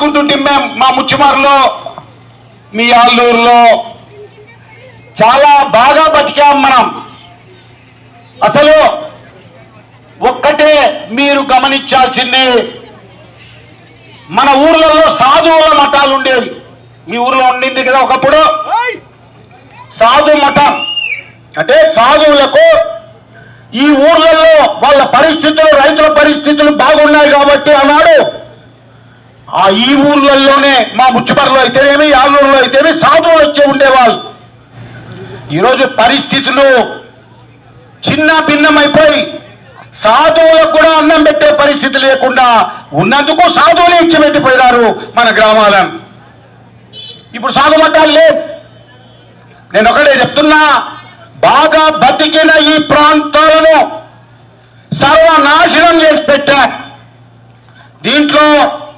చూసుకుంటుంటే మేము మా ముచ్చిమారులో మీ ఆల్లూరులో చాలా బాగా బతికాం మనం. అసలు ఒక్కటే మీరు గమనించాల్సింది మన ఊర్లలో సాధువుల మఠాలు ఉండేవి. మీ ఊర్లో ఉండింది కదా ఒకప్పుడు? సాధు మఠం. అంటే సాధువులకు ఈ ఊర్లలో వాళ్ళ పరిస్థితులు రైతుల పరిస్థితులు బాగున్నాయి కాబట్టి అన్నాడు. ఆ ఈ ఊర్లలోనే మా ముచ్చిపర్లో అయితేనేమి ఆలూరులో అయితేనేమి సాధువులు వచ్చి ఉండేవాళ్ళు. ఈరోజు పరిస్థితులు చిన్న భిన్నమైపోయి సాధువులకు కూడా అన్నం పెట్టే పరిస్థితి లేకుండా ఉన్నందుకు సాధువులే ఇచ్చి పెట్టిపోయినారు మన గ్రామాలను. ఇప్పుడు సాగు మట్టాలు లేవు. నేను ఒకటే చెప్తున్నా బాగా బతికిన ఈ ప్రాంతాలను సర్వనాశనం చేసి పెట్టా. దీంట్లో